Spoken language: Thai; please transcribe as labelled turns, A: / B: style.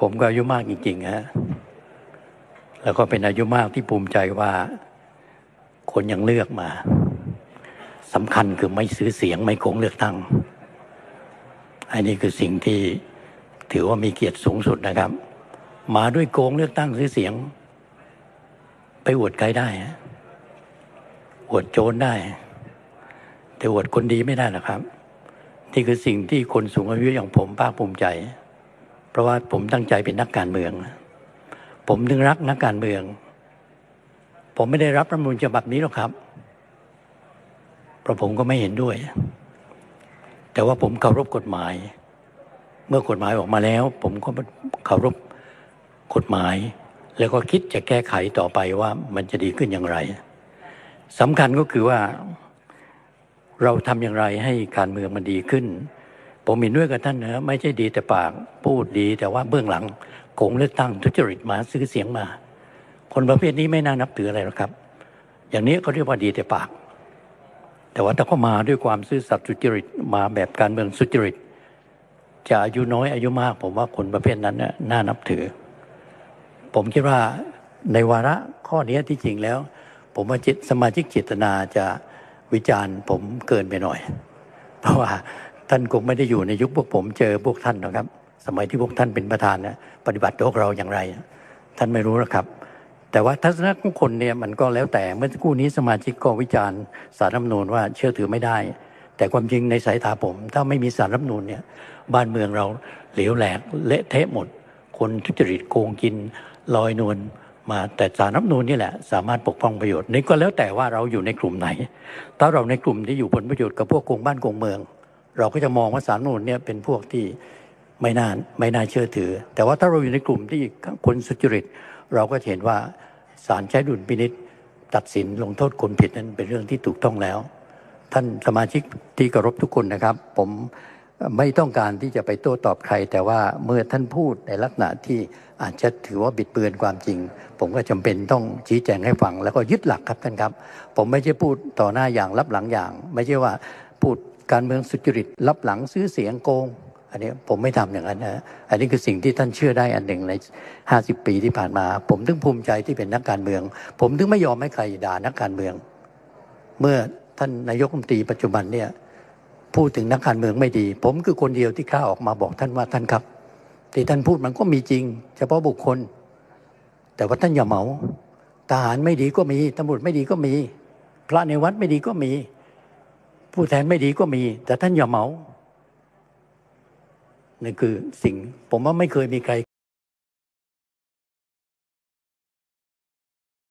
A: ผมก็อายุมากจริงๆฮะแล้วก็เป็นอายุมากที่ภูมิใจว่าคนยังเลือกมาสำคัญคือไม่ซื้อเสียงไม่โกงเลือกตั้ง อันนี้คือสิ่งที่ถือว่ามีเกียรติสูงสุดนะครับ มาด้วยโกงเลือกตั้งซื้อเสียง ไปอวดใครได้อวดโจรได้ แต่อวดคนดีไม่ได้นะครับ นี่คือสิ่งที่คนสูงอายุอย่างผมภาคภูมิใจ เพราะว่าผมตั้งใจเป็นนักการเมือง ผมถึงรักนักการเมือง ผมไม่ได้รับรัฐธรรมนูญฉบับนี้หรอกครับเพราะผมก็ไม่เห็นด้วย แต่ว่าผมเคารพกฎหมาย เมื่อกฎหมายออกมาแล้ว ผมก็เคารพกฎหมาย แล้วก็คิดจะแก้ไขต่อไปว่ามันจะดีขึ้นอย่างไรสำคัญก็คือว่าเราทำอย่างไรให้การเมืองมันดีขึ้น ผมเห็นด้วยกับท่านนะไม่ใช่ดีแต่ปากพูดดีแต่ว่าเบื้องหลังโกงเลือกตั้งทุจริตมาซื้อเสียงมา คนประเภทนี้ไม่น่านับถืออะไรหรอกครับ อย่างนี้เขาเรียกว่าดีแต่ปาก แต่ว่าถ้าเขามาด้วยความซื่อสัตย์สุจริตมาแบบการเมืองสุจริต จะอายุน้อยอายุมาก ผมว่าคนประเภทนั้นน่านับถือ ผมคิดว่าในวาระข้อนี้ที่จริงแล้ว ผมว่าจิตสมาชิกเจตนาจะวิจารณ์ผมเกินไปหน่อย เพราะว่า ท่านคงไม่ได้อยู่ในยุคพวกผมเจอพวกท่านหรอกครับ สมัยที่พวกท่านเป็นประธานนะปฏิบัติพวกเราอย่างไร ท่านไม่รู้หรอกครับ แต่ว่าทัศนะของคนเนี่ยมันก็แล้วแต่เมื่อสักครู่นี้สมาชิกก็วิจารณ์สารรัฐมนูญว่าเชื่อถือไม่ได้ แต่ความจริงในสายตาผม ถ้าไม่มีสารรัฐมนูญเนี่ยบ้านเมืองเราเหลวแหลกเละเทะหมด คนทุจริตโกงกินลอยนวลมาแต่สารรัฐมนูญนี่แหละสามารถปกป้องประโยชน์นี่ก็แล้วแต่ว่าเราอยู่ในกลุ่มไหน ถ้าเราในกลุ่มที่อยู่ผลประโยชน์กับพวกโกงบ้านโกงเมือง เราก็จะมองว่าสารนูญเนี่ยเป็นพวกที่ไม่น่าไม่น่าเชื่อถือ แต่ว่าถ้าเราอยู่ในกลุ่มที่คนสุจริต เราก็เห็นว่าศาลใช้ดุลพินิษตัดสินลงโทษคนผิดนั้นเป็นเรื่องที่ถูกต้องแล้ว ท่านสมาชิกที่เคารพทุกคนนะครับ ผมไม่ต้องการที่จะไปโต้ตอบใคร แต่ว่าเมื่อท่านพูดในลักษณะที่อาจจะถือว่าบิดเบือนความจริง ผมก็จำเป็นต้องชี้แจงให้ฟัง แล้วก็ยึดหลักครับท่านครับ ผมไม่ใช่พูดต่อหน้าอย่างรับหลังอย่าง ไม่ใช่ว่าพูด การเมืองสุจริตรับหลังซื้อเสียงโกง อันนี้ผมไม่ทำอย่างนั้นนะอันนี้คือสิ่งที่ท่านเชื่อได้อันหนึ่งใน 50 ปีที่ผ่านมา ผมถึงภูมิใจที่เป็นนักการเมือง ผมถึงไม่ยอมให้ใครด่านักการเมือง เมื่อท่านนายกรัฐมนตรีปัจจุบันเนี่ยพูดถึงนักการเมืองไม่ดี ผมคือคนเดียวที่กล้าออกมาบอกท่านว่าท่านครับที่ท่านพูดมันก็มีจริง เฉพาะบุคคล แต่ว่าท่านอย่าเหมาทหารไม่ดีก็มีตำรวจไม่ดีก็มี พระในวัดไม่ดีก็มี ผู้แทนไม่ดีก็มี แต่ท่านอย่าเหมานั่นคือสิ่ง ผมว่าไม่เคยมีใคร